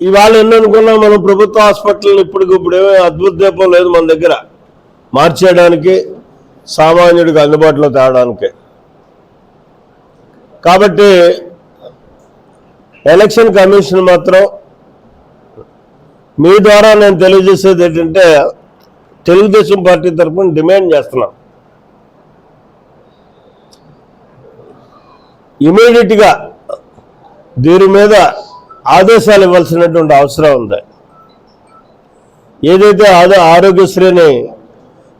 ఇవాళ ఎన్ననుకున్నా మనం ప్రభుత్వ హాస్పిటల్ ఇప్పటికిప్పుడు ఏమీ అద్భుత దీపం లేదు మన దగ్గర. మార్చేయడానికి సామాన్యుడికి అందుబాటులో తేవడానికి. కాబట్టి ఎలక్షన్ కమిషన్ మాత్రం మీ ద్వారా నేను తెలియజేసేది ఏంటంటే తెలుగుదేశం పార్టీ తరఫున డిమాండ్ చేస్తున్నాం. ఇమీడియట్గా దీని మీద ఆదేశాలు ఇవ్వాల్సినటువంటి అవసరం ఉంది. ఏదైతే ఆదో ఆరోగ్యశ్రీని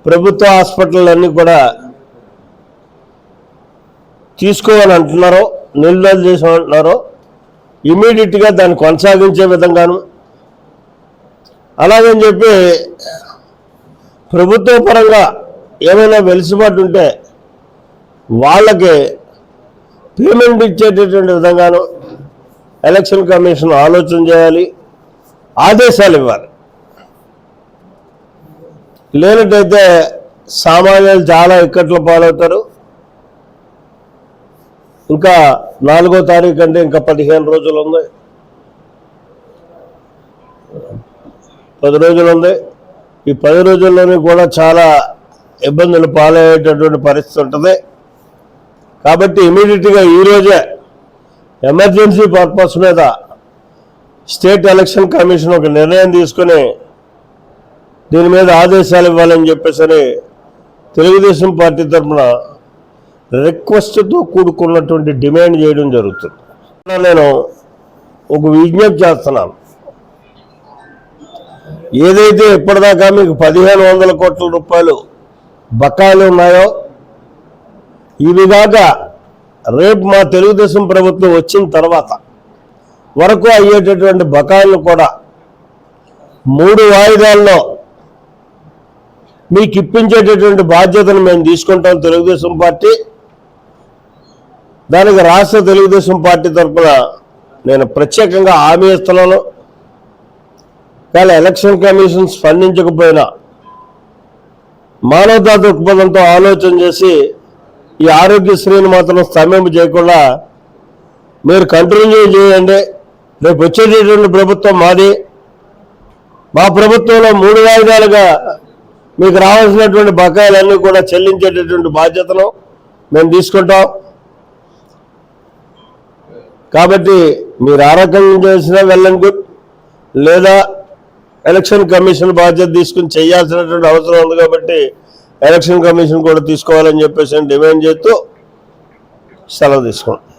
ప్రభుత్వ హాస్పిటల్ అన్నీ కూడా తీసుకోవాలని అంటున్నారో నిల్వలు చేసామంటున్నారో ఇమీడియట్గా దాన్ని కొనసాగించే విధంగాను. అలాగని చెప్పి ప్రభుత్వ పరంగా ఏమైనా వెలుసుబాటు ఉంటే వాళ్ళకి పేమెంట్ ఇచ్చేటటువంటి విధంగాను ఎలక్షన్ కమిషన్ ఆలోచన చేయాలి ఆదేశాలు ఇవ్వాలి. లేనట్టయితే సామాన్యులు చాలా ఇక్కట్లు పాలవుతారు. ఇంకా నాలుగో తారీఖు అంటే ఇంకా పదిహేను రోజులు ఉంది. పది రోజులు ఉంది. ఈ పది రోజుల్లోనే కూడా చాలా ఇబ్బందులు పాలయ్యేటటువంటి పరిస్థితి ఉంటుంది. కాబట్టి ఇమీడియట్గా ఈరోజే ఎమర్జెన్సీ పర్పస్ మీద స్టేట్ ఎలక్షన్ కమిషన్ ఒక నిర్ణయం తీసుకుని దీని మీద ఆదేశాలు ఇవ్వాలని చెప్పేసి తెలుగుదేశం పార్టీ తరఫున రిక్వెస్ట్తో కూడుకున్నటువంటి డిమాండ్ చేయడం జరుగుతుంది. నేను ఒక విజ్ఞప్తి చేస్తున్నాను. ఏదైతే ఇప్పటిదాకా మీకు పదిహేను వందల కోట్ల రూపాయలు బకాయిలు ఉన్నాయో ఇవి కాక రేపు మా తెలుగుదేశం ప్రభుత్వం వచ్చిన తర్వాత వరకు అయ్యేటటువంటి బకాయిలు కూడా మూడు వాయిదాల్లో మీకు ఇప్పించేటటువంటి బాధ్యతను మేము తీసుకుంటాం తెలుగుదేశం పార్టీ. దానికి రాష్ట్ర తెలుగుదేశం పార్టీ తరఫున నేను ప్రత్యేకంగా హామీ ఇస్తున్నాను. కానీ ఎలక్షన్ కమిషన్ స్పందించకపోయినా మానవతా దృక్పథంతో ఆలోచన చేసి ఈ ఆరోగ్యశ్రీని మాత్రం స్తంభింప చేయకుండా మీరు కంటిన్యూ చేయండి. రేపు వచ్చేటటువంటి ప్రభుత్వం మాది. మా ప్రభుత్వంలో మూడు వాయిదాలుగా మీకు రావాల్సినటువంటి బకాయిలన్నీ కూడా చెల్లించేటటువంటి బాధ్యతను మేము తీసుకుంటాం. కాబట్టి మీరు ఆ రకంగా చేసినా వెళ్ళండి. గుడ్ లేదా ఎలక్షన్ కమిషన్ బాధ్యత తీసుకుని చేయాల్సినటువంటి అవసరం ఉంది కాబట్టి ఎలక్షన్ కమిషన్ కూడా తీసుకోవాలని చెప్పేసి డిమాండ్ చేస్తూ సెలవు తీసుకోండి